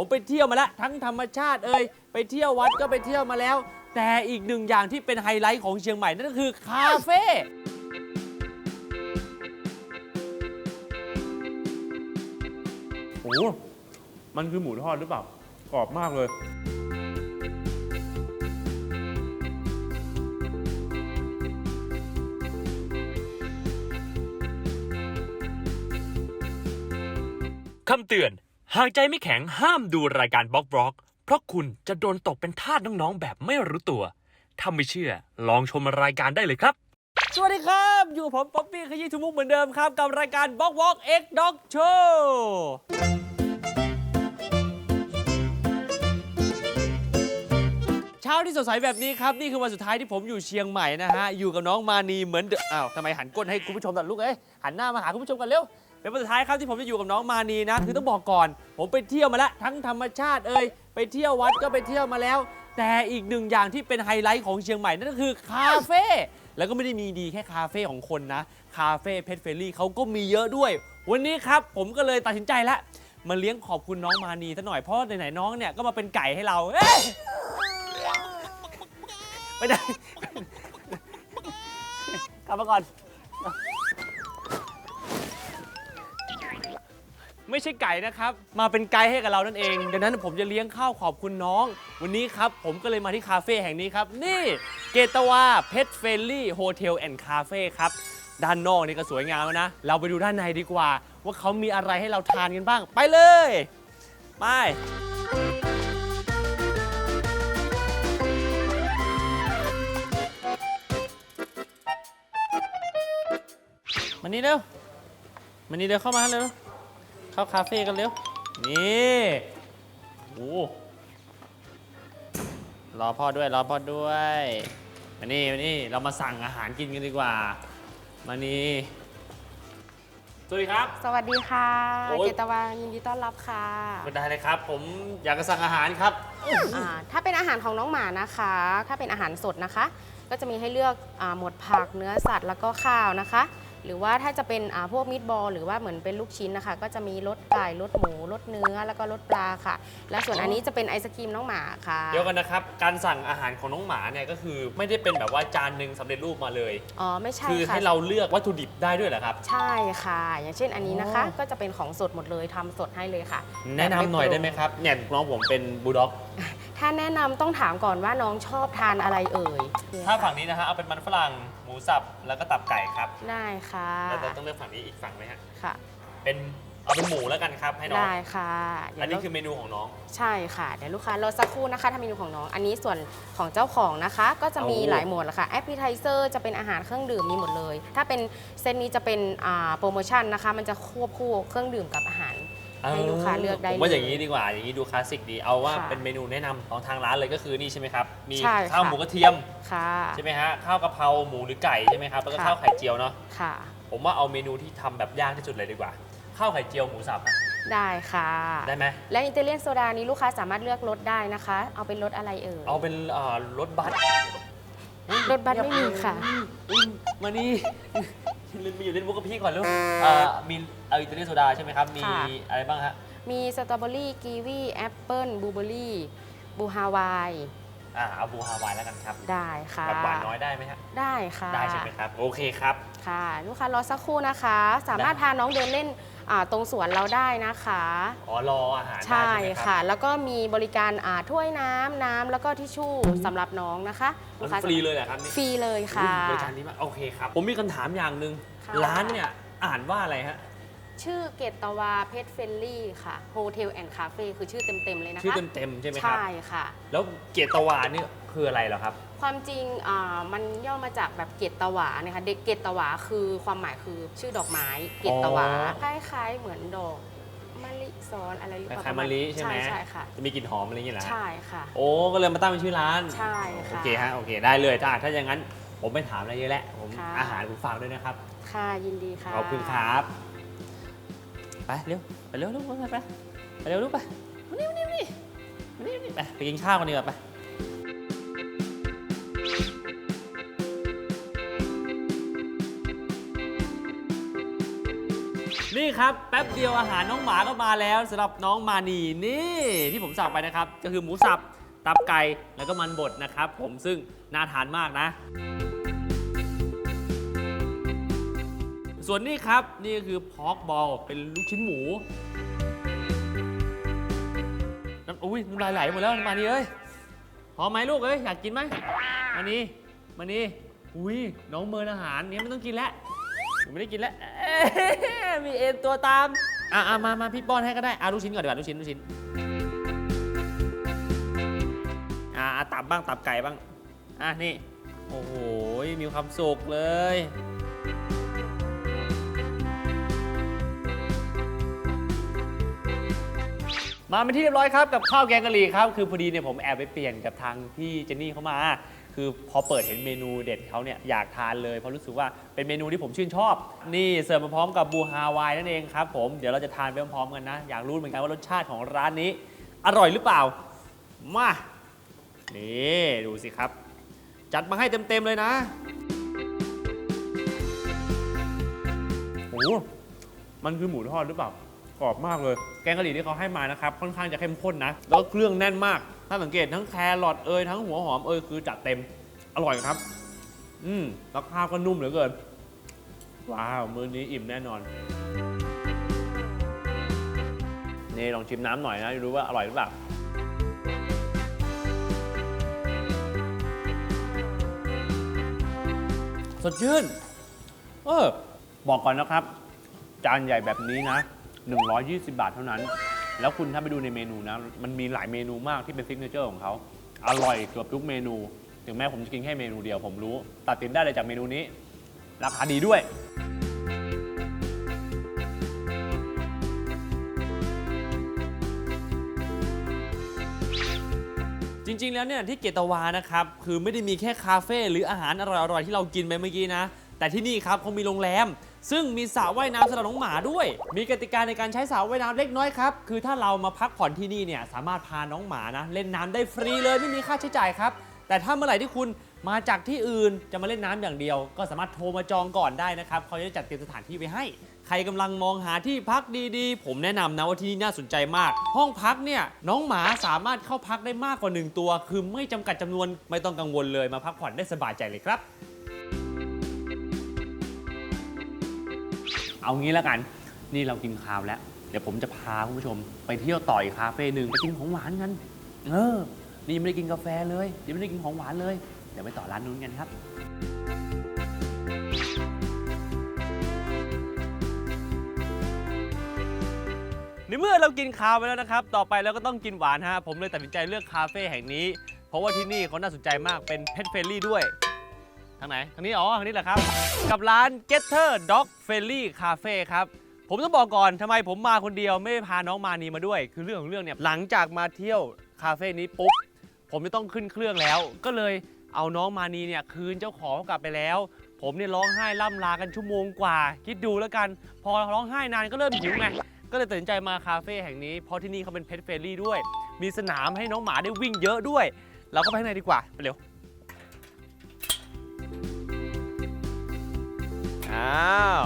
ผมไปเที่ยวมาแล้วทั้งธรรมชาติเอ่ยไปเที่ยววัดก็ไปเที่ยวมาแล้ว แต่อีกหนึ่งอย่างที่เป็นไฮไลท์ของเชียงใหม่นั่นก็คือคาเฟ่โอ้มันคือหมูทอดหรือเปล่ากรอบมากเลย คำเตือน หากใจไม่แข็งห้ามดูรายการบล็อกบล็อก เพราะคุณจะโดนตกเป็นทาสน้องๆ แบบไม่รู้ตัว ถ้าไม่เชื่อ ลองชมรายการได้เลยครับ สวัสดีครับ อยู่ผมป๊อปปี้ขยี้ทุกมุกเหมือนเดิมครับ กับรายการบล็อกวอล์กเอ็กด็อกโชว์เช้าที่สดใสแบบนี้ครับ นี่คือวันสุดท้ายที่ผมอยู่เชียงใหม่นะฮะ อยู่กับน้องมานีเหมือนเดิมอ้าวทำไมหันก้นให้คุณผู้ชมตัดลูกเอ้ยหันหน้ามาหาคุณผู้ชมกันเร็ว เป็นวันสุดท้ายครับที่ผมจะอยู่กับน้องมานีนะ คือต้องบอกก่อน ผมไปเที่ยวมาแล้วทั้งธรรมชาติเอ่ยไปเที่ยววัดก็ไปเที่ยวมาแล้ว แต่อีกหนึ่งอย่างที่เป็นไฮไลท์ของเชียงใหม่นั่นก็คือคาเฟ่แล้วก็ไม่ได้มีดีแค่คาเฟ่ของคนนะคาเฟ่เพชรเฟรลี่เขาก็มีเยอะด้วย วันนี้ครับผมก็เลยตัดสินใจและมาเลี้ยงขอบคุณน้องมานีซะหน่อยเพราะไหนๆน้องเนี่ยก็มาเป็นไก่ให้เราเอ้ยไม่ได้กลับมาก่อน ไม่ใช่ไก่นะครับ มาเป็นไกด์ให้กับเรานั่นเอง ดังนั้นผมจะเลี้ยงข้าวขอบคุณน้อง วันนี้ครับ ผมก็เลยมาที่คาเฟ่แห่งนี้ครับ นี่เกตวาเพชรเฟลลี่โฮเทลแอนด์คาเฟ่ครับ ด้านนอกนี่ก็สวยงามแล้วนะ เราไปดูด้านในดีกว่า ว่าเขามีอะไรให้เราทานกันบ้าง ไปเลย ไป มานี่เร็ว มานี่เร็วเข้ามาเร็ว เข้าคาเฟ่กันเร็ว นี่โอ้รอพ่อด้วย รอพ่อด้วยมานี่มานี่เรามาสั่งอาหารกินกันดีกว่า มานี่ สวัสดีครับ สวัสดีค่ะ โอ้ยเกตวายินดีต้อนรับค่ะก็ได้เลยครับ ผมอยากจะสั่งอาหารครับ อ่าถ้าเป็นอาหารของน้องหมานะคะ ถ้าเป็นอาหารสดนะคะ ก็จะมีให้เลือกอาหมวดผักเนื้อสัตว์แล้วก็ข้าวนะคะ หรือว่าถ้าจะเป็นอ่าพวกมิตบอลหรือว่าเหมือนเป็นลูกชิ้นนะคะ ก็จะมีรสไก่รสหมูรสเนื้อแล้วก็รสปลาค่ะ และส่วนอันนี้จะเป็นไอศครีมน้องหมาค่ะเดี๋ยวกันนะครับ การสั่งอาหารของน้องหมาเนี่ยก็คือไม่ได้เป็นแบบว่าจานหนึ่งสำเร็จรูปมาเลยอ๋อไม่ใช่คือค่ะให้เราเลือกวัตถุดิบได้ด้วยเหรอครับ ใช่ค่ะ อย่างเช่นอันนี้นะคะอ๋อก็จะเป็นของสดหมดเลยทำสดให้เลยค่ะแนะนำหน่อยได้ไหมครับเนี่ยน้องผมเป็นบูลด็อก ถ้าแนะนำต้องถามก่อนว่าน้องชอบทานอะไรเอ่ย ถ้าฝั่งนี้นะฮะเอาเป็นมันฝรั่ง หมูสับแล้วก็ตับไก่ครับได้ค่ะแล้วเราต้องเลือกฝั่งนี้อีกฝั่งไหมฮะค่ะ เป็นเอาเป็นหมูแล้วกันครับให้น้องได้ค่ะเดี๋ยวอันนี้เราคือเมนูของน้อง ใช่ค่ะเดี๋ยวลูกค้ารอสักครู่นะคะถ้าเมนูของน้อง อันนี้ส่วนของเจ้าของนะคะ ก็จะมีโอ้หลายหมวดละค่ะแอปเปิลไทเซอร์จะเป็นอาหารเครื่องดื่มมีหมดเลย ถ้าเป็นเซตนี้จะเป็นอ่าโปรโมชั่นนะคะ มันจะควบคู่เครื่องดื่มกับอาหาร ให้ลูกค้าเลือกได้ผมว่าเลยอย่างนี้ ดีกว่า อย่างนี้ดูคลาสสิกดี เอาว่าค่ะเป็นเมนูแนะนำของทางร้านเลยก็คือนี่ใช่ไหมครับ มีใช่ข้าวค่ะหมูกระเทียมค่ะ ใช่ไหมฮะ ข้าวกะเพราหมูหรือไก่ใช่ไหมครับ แล้วก็ค่ะ ข้าวไข่เจียวเนาะ ค่ะ ผมว่าเอาเมนูที่ทำแบบยากที่สุดเลยดีกว่า ข้าวไข่เจียวหมูสับอะได้ค่ะ ได้ไหม และอิตาเลียนโซดานี้ลูกค้าสามารถเลือกรสได้นะคะ เอาเป็นรสอะไรเอ่ยเอาเป็นเอ่อรสบัสรสบัตไม่มีค่ะอุ๊ยมานี่ลื มไปอยู่เล่นมุกกับพี่ก่อนลูกเอ่อมีเอาอิตาเลียนโซดาใช่ไหมครับ มีค่ะ อะไรบ้างฮะ มีสตรอเบอรี่กีวีแอปเปิลบลูเบอรี่บูฮาวายอ่าเอาบูฮาวายแล้วกันครับได้ค่ะแบบหวานน้อยได้ไหมฮะ ได้ค่ะได้ใช่ไหมครับ โอเคครับ ค่ะ ลูกค้ารอสักครู่นะคะ สามารถพาน้องเดินเล่น อ่าตรงสวนเราได้นะคะ อ๋อรออาหารได้ใช่ใช่ไหมครับค่ะแล้วก็มีบริการอ่าถ้วยน้ำน้ำแล้วก็ทิชชู่สำหรับน้องนะคะมันค้าฟรีเลยเหรอครับนี่ฟรีเลยค่ะ อุ๊ยบริการนี้มากโอเคครับ ผมมีคำถามอย่างหนึ่งค่ะ ร้านเนี่ยอ่านว่าอะไรฮะ ชื่อเกตวาเพชรเฟลลี่ค่ะโฮเทลแอนด์คาเฟ่คือชื่อเต็ม ๆ เลยนะคะชื่อเต็มๆใช่ไหมครับ ใช่ค่ะ แล้วเกียรตวานี่คืออะไรเหรอครับ ความจริงอ่ามันย่อมาจากแบบเกตตวาเนี่ยค่ะเด็กเกตตวาคือความหมายคือชื่อดอกไม้เกตตวาอ๋อคล้ายๆเหมือนดอกมะลิซ้อนอะไรหรือคเปล่าล้ายๆมะลิใช่ไหมใช่ค่ะจะมีกลิ่นหอมอะไรอย่างเงี้ยเหรอฮะใช่ค่ะ โอ้ก็เลยมาตั้งเป็นชื่อร้านใช่ค่ะโอเคฮะโอเคได้เลยถ้าถ้าอย่างนั้นผมไม่ถามอะไรเยอะแล้วผมค่ะอาหารผมฝากด้วยนะครับ ค่ะยินดีค่ะขอบคุณครับ ไปเร็วไปเร็วลูกไปไปไปเร็วลูกไปมานี่มานี่นี่มานี่นี่ไปไปกินข้าวกันดีกว่าไปนี่ครับแป๊บเดียวอาหารน้องหมาก็มาแล้วสำหรับน้องมานีนี่ที่ผมสั่งไปนะครับ ก็คือหมูสับตับไก่แล้วก็มันบดนะครับ ผมซึ่งน่าทานมากนะ ส่วนนี้ครับนี่คือพอกบอลเป็นลูกชิ้นหมูน้ำอุ้ยน้ำลายไหลหมดแล้วมานีเอ้ยพอมไหมลูกเอ้ยอยากกินไหมมานี่มานี่อุ้ยน้องเมินอาหารเนี้ยไม่ต้องกินแล้วหนูไม่ได้กินแล้วมีเอ็นตัวตามอะอะมามาพี่ป้อนให้ก็ได้อะลูกชิ้นก่อนดีกว่าลูกชิ้นลูกชิ้นอะตับบ้างตับไก่บ้างอะนี่โอ้โหมีความสุขเลย มาเป็นที่เรียบร้อยครับกับข้าวแกงกะหรี่ครับคือพอดีเนี่ยผมแอบไปเปลี่ยนกับทางพี่เจนนี่เขามา คือพอเปิดเห็นเมนูเด็ดเขาเนี่ยอยากทานเลยเพราะรู้สึกว่าเป็นเมนูที่ผมชื่นชอบ นี่เสิร์ฟมาพร้อมกับบูฮาวายนั่นเองครับผมเดี๋ยวเราจะทานไปพร้อมๆกันนะ อยากรู้เหมือนกันว่ารสชาติของร้านนี้ อร่อยหรือเปล่ามานี่ดูสิครับ จัดมาให้เต็มๆเลยนะโอ้มันคือหมูทอดหรือเปล่า กรอบมากเลย แกงกะหรี่ที่เขาให้มานะครับ ค่อนข้างจะเข้มข้นนะ แล้วเครื่องแน่นมาก ถ้าสังเกตทั้งแครอทเอยทั้งหัวหอมเอยคือจัดเต็ม อร่อยครับ อืมแล้วข้าวก็นุ่มเหลือเกิน ว้าว มื้อนี้อิ่มแน่นอน นี่ลองชิมน้ำหน่อยนะจะรู้ว่าอร่อยหรือเปล่าสดชื่น เออ บอกก่อนนะครับ จานใหญ่แบบนี้นะ 120 บาทเท่านั้น แล้วคุณถ้าไปดูในเมนูนะ มันมีหลายเมนูมากที่เป็นซิกเนเจอร์ของเขา อร่อยเกือบทุกเมนู ถึงแม้ผมจะกินแค่เมนูเดียวผมรู้ ตัดสินได้เลยจากเมนูนี้ ราคาดีด้วยจริงๆ แล้วเนี่ยที่เกตวานะครับ คือไม่ได้มีแค่คาเฟ่หรืออาหารอร่อยๆ ที่เรากินไปเมื่อกี้นะ แต่ที่นี่ครับเขามีโรงแรม ซึ่งมีสระว่ายน้ำสำหรับน้องหมาด้วย มีกติกาในการใช้สระว่ายน้ำเล็กน้อยครับ คือถ้าเรามาพักผ่อนที่นี่เนี่ยสามารถพาน้องหมานะเล่นน้ำได้ฟรีเลยไม่มีค่าใช้จ่ายครับ แต่ถ้าเมื่อไหร่ที่คุณมาจากที่อื่นจะมาเล่นน้ำอย่างเดียว ก็สามารถโทรมาจองก่อนได้นะครับเขาจะจัดเตรียมสถานที่ไว้ให้ ใครกำลังมองหาที่พักดีๆ ผมแนะนำนะว่าที่นี่น่าสนใจมาก ห้องพักเนี่ยน้องหมาสามารถเข้าพักได้มากกว่า1ตัว คือไม่จำกัดจำนวนไม่ต้องกังวลเลยมาพักผ่อนได้สบายใจเลยครับ เอางี้แล้วกัน นี่เรากินข้าวแล้ว เดี๋ยวผมจะพาคุณผู้ชม ไปเที่ยวต่ออีกคาเฟ่หนึ่งไปกินของหวานกัน เออ นี่ยังไม่ได้กินกาแฟเลยยังไม่ได้กินของหวานเลย เดี๋ยวไปต่อร้านนู้นกันครับในเมื่อเรากินข้าวไปแล้วนะครับ ต่อไปเราก็ต้องกินหวานฮะ ผมเลยตัดสินใจเลือกคาเฟ่แห่งนี้ เพราะว่าที่นี่เขาน่าสนใจมาก เป็นเพ t เฟร n ลี่ด้วย ทางไหน ทางนี้ อ๋อ ทางนี้แหละครับ กับร้าน Getter Dog Friendly Cafe ครับ ผมต้องบอกก่อนทำไมผมมาคนเดียวไม่ได้พาน้องมานีมาด้วย คือเรื่องของเรื่องเนี่ย หลังจากมาเที่ยวคาเฟ่นี้ปุ๊บ ผมจะต้องขึ้นเครื่องแล้ว ก็เลยเอาน้องมานีเนี่ยคืนเจ้าของกลับไปแล้ว ผมเนี่ยร้องไห้ล่ำลากันชั่วโมงกว่า คิดดูแล้วกัน พอร้องไห้นานก็เริ่มหิวไง ก็เลยตัดสินใจมาคาเฟ่แห่งนี้ เพราะที่นี่เขาเป็นเพ t เฟร n ลี่ด้วย มีสนามให้น้องหมาได้วิ่งเยอะด้วย เราก็ไปข้างในดีกว่า ไปเร็ว อ้าว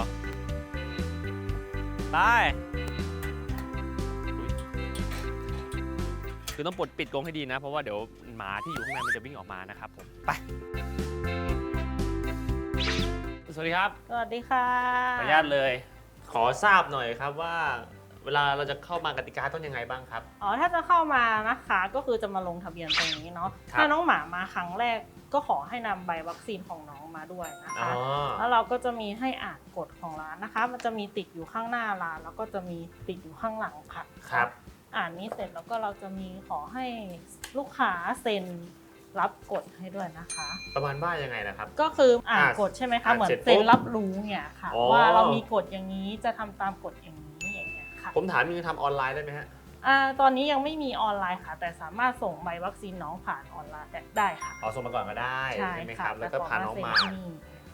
ไปอุ๊ยคือต้องปลดปิดกรงให้ดีนะ เพราะว่าเดี๋ยวหมาที่อยู่ข้างในมันจะวิ่งออกมานะครับผม ไป สวัสดีครับ สวัสดีค่ะขออนุญาตเลย ขอทราบหน่อยครับว่า เวลาเราจะเข้ามากติกาต้องยังไงบ้างครับ อ๋อ ถ้าจะเข้ามานะคะ ก็คือจะมาลงทะเบียนตรงนี้เนาะครับถ้าน้องหมามาครั้งแรก ก็ขอให้นำใบวัคซีนของน้องมาด้วยนะอ๋อคะ แล้วเราก็จะมีให้อ่านกฎของร้านนะคะ มันจะมีติดอยู่ข้างหน้าร้าน แล้วก็จะมีติดอยู่ข้างหลังค่ะครับ อ่านนี้เสร็จแล้วก็เราจะมีขอให้ลูกค้าเซ็นรับกฎให้ด้วยนะคะ ประมาณว่ายังไงนะครับ ก็คืออ่านอ่านกฎใช่ไหมอ่าคะนเหมือนเสร็จปุ๊บเซ็นรับรู้เนี่ยค่ะ อ๋อ ว่าเรามีกฎอย่างนี้จะทำตามกฎอย่างนี้อย่างเงี้ยค่ะ ผมถามมีทำออนไลน์ได้ไหมฮะ อ่าตอนนี้ยังไม่มีออนไลน์ค่ะ แต่สามารถส่งใบวัคซีนน้องผ่านออนไลน์ได้ค่ะขอส่งมาก่อนก็ได้ใช่ไหมคค่ะรับ แล้วก็พาน้องมาแต่ขเซ็ที่นี่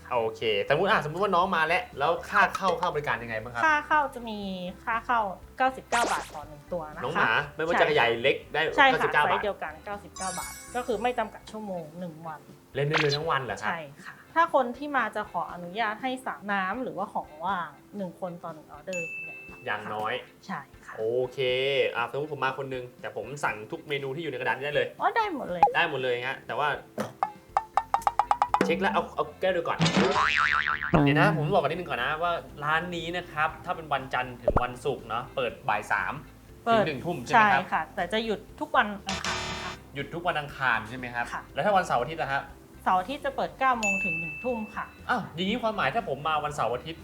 ค่ะโอเค แต่สมมติอะสมมติว่าน้องมาแล้ว แล้วค่าเข้าเข้าบริการยังไงบ้างครับ ค่าเข้าจะมีค่าเข้า 99 บาทต่อหนึ่งตัวนะคะ น้องหมาไม่ว่าจะใหญ่เล็กได้ใช่ค่ะ99ไซบาทส์เดียวกัน 99 บาท ก็คือไม่จำกัดชั่วโมง 1 วัน เล่นได้เลยทั้งวันเหรอครับ ใช่ค่ะ ถ้าคนที่มาจะขออนุญาตให้สั่งน้ำหรือว่าของว่าง 1 คนต่อ1ออเดอร์เป็นอย่างต่อย่างน้อย ใช่ ค่ะ โอเคอะสมมติผมมาคนนึง แต่ผมสั่งทุกเมนูที่อยู่ในกระดานนี้ได้เลย อ๋อได้หมดเลย ได้หมดเลยฮะ แต่ว่า เช็คแล้วเอาเอาแก้วดูก่อน เดี๋ยวนะ ผมบอกกันนิดนึงก่อนนะว่าร้านนี้นะครับ ถ้าเป็นวันจันทร์ถึงวันศุกร์เนาะ เปิดบ่ายสามเปิถึด งหนึ่งทุ่มใช่ไหใช่มครับ ค่ะ แต่จะหยุดทุกวันอังคารนะคะ หยุดทุกวันอังคารใช่ไหมครับ ค่ะ แล้วถ้าวันเสาร์อาทิตย์ล่ะฮะ เสาร์อาที่จะเปิด9โมงถึง1ทุ่มค่ะ อ้าวอย่างนี้ความหมายถ้าผมมาวันเสาร์อาทิตย์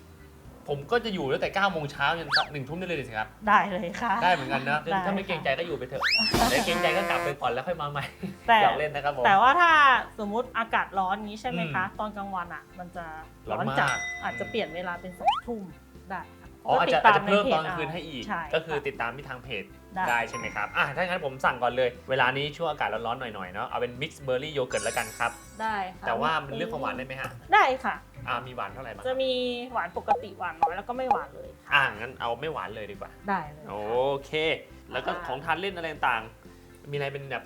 ผมก็จะอยู่ตั้งแต่9โมงเช้าจนหนึ่งทุ่มได้เลยสิครับ ได้เลยค่ะ ได้เหมือนกันนะได้ถ้าไม่เกรงใจก็อยู่ไปเถอะแต่เกรงใจก็กลับไปก่อนแล้วค่อยมาใหม่แต่อยากเล่นนะครับผมแต่ว่าถ้าสมมุติอากาศร้อนนี้ใช่ไหมคะอืมตอนกลางวันอะ มันจะร้อนมากจัดอาจจะเปลี่ยนเวลาเป็นสองทุ่มได้ค่ะ อ๋ออาจจะติอาดจจะเพิ่มใพตจอนกลางคืนให้อีก ใช่ก็คือค่ะติดตามที่ทางเพจได้ ได้ใช่ไหมครับอะถ้างั้นผมสั่งก่อนเลย เวลานี้ช่วงอากาศร้อนๆหน่อยๆเนาะเอาเป็นมิกซ์เบอร์รี่โยเกิร์ตแล้วกันครับ ได้ค่ะแต่ว่ามันเลือกความหวานได้ไหมฮะได้ค่ะ อ่ามีหวานเท่าไหร่บ้างจะมีหวานปกติหวานน้อยแล้วก็ไม่หวานเลยค่ะอ่างั้นเอาไม่หวานเลยดีกว่า ได้เลย โอค่ะเค แล้วก็ของทานเล่นอะไรต่างๆ มีอะไรเป็นแบบ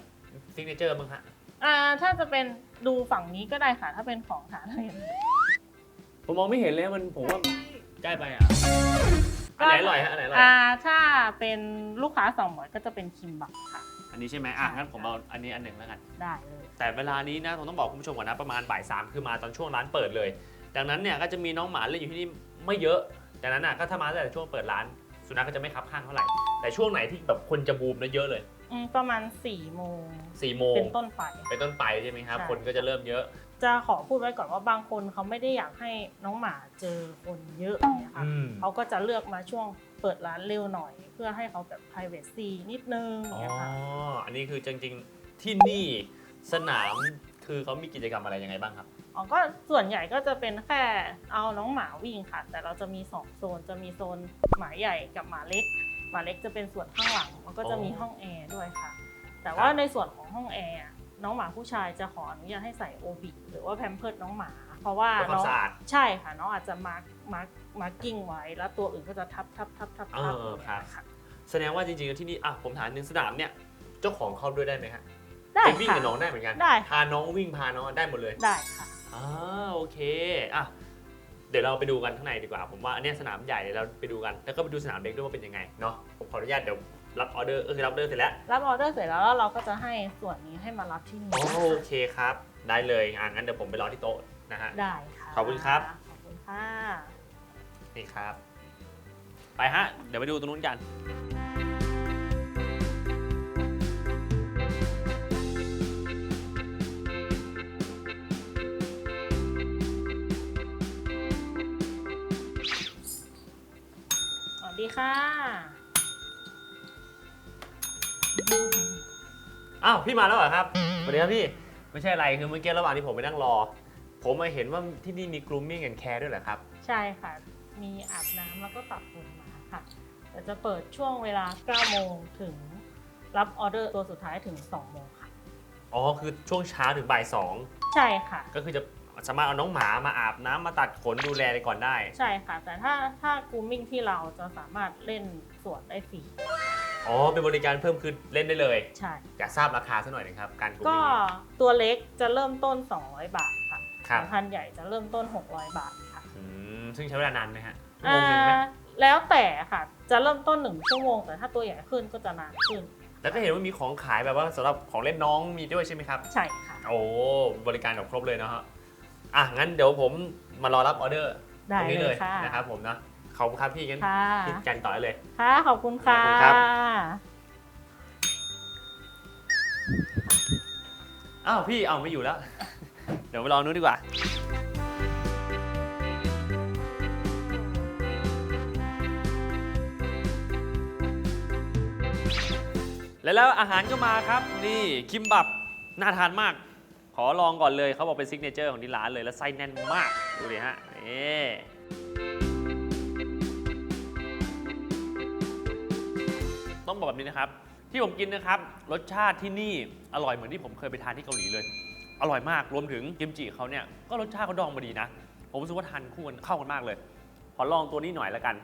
ซิกเนเจอร์บ้างฮะ อ่าถ้าจะเป็นดูฝั่งนี้ก็ได้ค่ะ ถ้าเป็นของทานเล่นผมมองไม่เห็นเลยมันผมว่าใกล้ไปอะ อันไหนอร่อยฮะอันไหนอร่อย อ่าถ้าเป็นลูกค้าสั่งหมดก็จะเป็นคิมบับค่ะ อันนี้ใช่ไหมอะงั้นผมเอาอันนี้อันหนึ่งแล้วกัน ได้เลย แต่เวลานี้นะผมต้องบอกคุณผู้ชมก่อนนะประมาณบ่ายสามคือมาตอนช่วงร้านเปิดเลย ดังนั้นเนี่ยก็จะมีน้องหมาเล่นอยู่ที่นี่ไม่เยอะดังนั้นอะก็ถ้ามาตั้งแต่ช่วงเปิดร้าน สุนัขก็จะไม่คับข้างเท่าไหร่ แต่ช่วงไหนที่แบบคนจะบูมแล้วเยอะเลยอืมประมาณ4ี่โมง4ี่โมงเป็นต้นไป เป็นต้นไปใช่ไหมครับ ใช่ คนก็จะเริ่มเยอะ จะขอพูดไว้ก่อนว่าบางคนเขาไม่ได้อยากให้น้องหมาเจอคนเยอะเนี่ยค่ะอืม เขาก็จะเลือกมาช่วงเปิดร้านเร็วหน่อย เพื่อให้เขาแบบ privacy นิดนึงอ๋อ เนี่ยค่ะอันนี้คือจริงๆ ที่นี่สนามคือเขามีกิจกรรมอะไรยังไงบ้างครับ อ๋อก็ส่วนใหญ่ก็จะเป็นแค่เอาน้องหมาวิ่งค่ะ แต่เราจะมีสองโซนจะมีโซนหมาใหญ่กับหมาเล็ก หมาเล็กจะเป็นส่วนข้างหลัง มันก็จะมีอ๋อห้องแอร์ด้วยค่ะ แต่ว่าครับในส่วนของห้องแอร์อะ น้องหมาผู้ชายจะขออนุญาตให้ใส่โอบิหรือว่าแพมเพิร์ดน้องหมา เพราะว่าเพื่อความน้องสะอาด ใช่ค่ะน้องอาจจะมาร์กมาร์กมาร์กิ้งไว้ แล้วตัวอื่นก็จะทับทับทับทับทับเออครับ ค่ะแสดงว่าจริงๆแล้วที่นี่อะผมถามหนึ่งสนามเนี่ยเจ้าของเข้าด้วยได้ไหมฮะได้ไปวิ่งค่ะ กับน้องได้เหมือนกัน ได้ค่ะ พาน้องวิ่งพาน้องได้หมดเลยได้ค่ะ อ่าโอเคอะเดี๋ยวเราไปดูกันข้างในดีกว่า ผมว่าอันเนี้ยสนามใหญ่เดี๋ยวเราไปดูกัน แล้วก็ไปดูสนามเล็กด้วยว่าเป็นยังไงเนาะผมขออนุญาตเดี๋ยว รับออเดอร์เออคือรับออเดอร์เสร็จแล้วรับออเดอร์เสร็จแล้วแล้วเราก็จะให้ส่วนนี้ให้มารับที่นี่อ๋อโอเคครับ ได้เลยอะงั้นเดี๋ยวผมไปรอที่โต๊ะนะฮะ ได้ค่ะขอบคุณครับ ขอบคุณค่ะนี่ครับ ไปฮะ เดี๋ยวไปดูตรงนู้นกัน สวัสดีค่ะ อ้าวพี่มาแล้วเหรอครับสวัสดีครับพี่ไม่ใช่อะไรคือเมื่อกี้ระหว่างที่ผมไปนั่งรอ ผมมาเห็นว่าที่นี่มี grooming and care ด้วยเหรอครับ ใช่ค่ะ มีอาบน้ำแล้วก็ตัดขนหมาค่ะแต่จะเปิดช่วงเวลา 9 โมงถึงรับออเดอร์ตัวสุดท้ายถึง 2 โมงค่ะ อ๋อคือช่วงเช้าถึงบ่ายสองใช่ค่ะ ก็คือจะสามารถเอาน้องหมามาอาบน้ำมาตัดขนดูแลก่อนได้ ใช่ค่ะ แต่ถ้าถ้ากูมิ่งที่เราจะสามารถเล่นสวนได้ฟรี อ๋อ เป็นบริการเพิ่มคือเล่นได้เลย ใช่ อยากทราบราคาสักหน่อยนะครับการก็ grooming ตัวเล็กจะเริ่มต้น 200 บาทค่ะครับ พันธุ์ใหญ่จะเริ่มต้น 600 บาทค่ะอืมซึ่งใช้เวลานานไหมฮะชั่วอ่โมงหนึงไหมาแล้วแต่ค่ะ จะเริ่มต้น 1 ชั่วโมง แต่ถ้าตัวใหญ่ขึ้นก็จะนานขึ้น แล้วก็เห็นว่ามีของขายแบบว่าสำหรับของเล่นน้องมีด้วยใช่ไหมครับ ใช่ค่ะ โอ้ บริการแบบครบเลยนะฮะอะงั้นเดี๋ยวผมมารอรับออเดอร์ได้ตรงนี้เลเลยยค่ะ นะครับผมนะ ขอบคุณครับพี่งั้นค่ะ พี่กันต่อได้เลย ค่ะขอบคุณค่ะ ขอบคุณครับ อ้าวพี่เอาไม่อยู่แล้ว เดี๋ยวไปลองนู้นดีกว่า แล้วแล้วอาหารก็มาครับนี่คิมบับน่าทานมาก ขอลองก่อนเลยเขาบอกเป็นซิกเนเจอร์ของที่ร้านเลยแล้วไส้แน่นมาก ดูดิฮะนี่ ต้องบอกแบบนี้นะครับ ที่ผมกินนะครับ รสชาติที่นี่อร่อยเหมือนที่ผมเคยไปทานที่เกาหลีเลย อร่อยมากรวมถึงกิมจิเขาเนี่ยก็รสชาติเขาดองมาดีนะ ผมรู้สึกว่าทานคู่กันเข้ากันมากเลย ขอลองตัวนี้หน่อยละกัน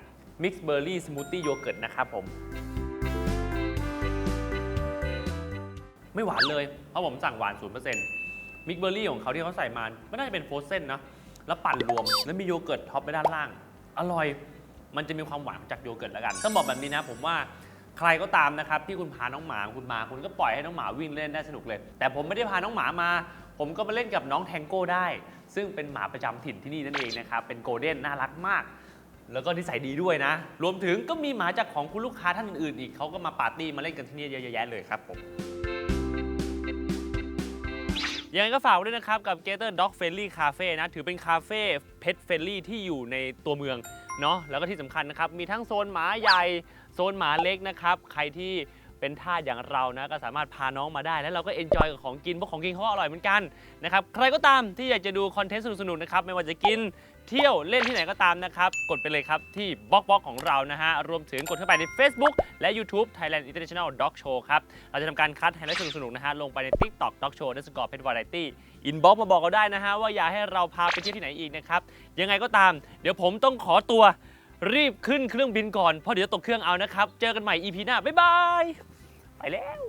Mix Berry Smoothie Yogurt นะครับผม ไม่หวานเลย เพราะผมสั่งหวาน 0%มิกซ์เบอร์รี่ของเขาที่เขาใส่มาไม่น่าจะเป็นโฟรเซนนะแล้วปั่นรวม แล้วมีโยเกิร์ตท็อปไปด้านล่าง อร่อย มันจะมีความหวานจากโยเกิร์ตแล้วกัน ต้องบอกแบบนี้นะ ผมว่า ใครก็ตามนะครับที่คุณพาน้องหมาคุณมาคุณก็ปล่อยให้น้องหมาวิ่งเล่นได้สนุกเลย แต่ผมไม่ได้พาน้องหมามา ผมก็มาเล่นกับน้องแทงโก้ได้ ซึ่งเป็นหมาประจำถิ่นที่นี่นั่นเองนะครับเป็นโกลเด้นน่ารักมาก แล้วก็นิสัยดีด้วยนะ รวมถึงก็มีหมาจากของคุณลูกค้าท่านอื่นๆอีกเขาก็มาปาร์ตี้มาเล่นกันที่นี่เยอะแยะเลยครับผมยังไงก็ฝากด้วยนะครับ กับ Gator Dog Friendly Cafe นะ ถือเป็นคาเฟ่ Pet Friendly ที่อยู่ในตัวเมืองเนาะแล้วก็ที่สำคัญนะครับ มีทั้งโซนหมาใหญ่ โซนหมาเล็กนะครับใครที่เป็นทาอย่างเรานะก็สามารถพาน้องมาได้แล้วเราก็เอนจอยกับของกินเพราะของกินเขาอร่อยเหมือนกันนะครับใครก็ตามที่อยากจะดูคอนเทนต์สนุกๆนะครับไม่ว่าจะกินเที่ยวเล่นที่ไหนก็ตามนะครับ กดไปเลยครับที่บล็อกบล็อกของเรานะฮะ รวมถึงกดเข้าไปใน Facebook และ YouTube Thailand International Dog Show ครับ เราจะทำการคัดไฮไลท์สนุกๆนะฮะ ลงไปใน TikTok Dog Show และสกอร์เพจวาไรตี้อินบ็อกมาบอกเราได้นะฮะ ว่าอยากให้เราพาไปเที่ยวที่ไหนอีกนะครับ ยังไงก็ตาม เดี๋ยวผมต้องขอตัว รีบขึ้นเครื่องบินก่อนเพราะเดี๋ยวตกเครื่องเอานะครับ เจอกันใหม่ EP หน้า บ๊ายบาย ไปแล้ว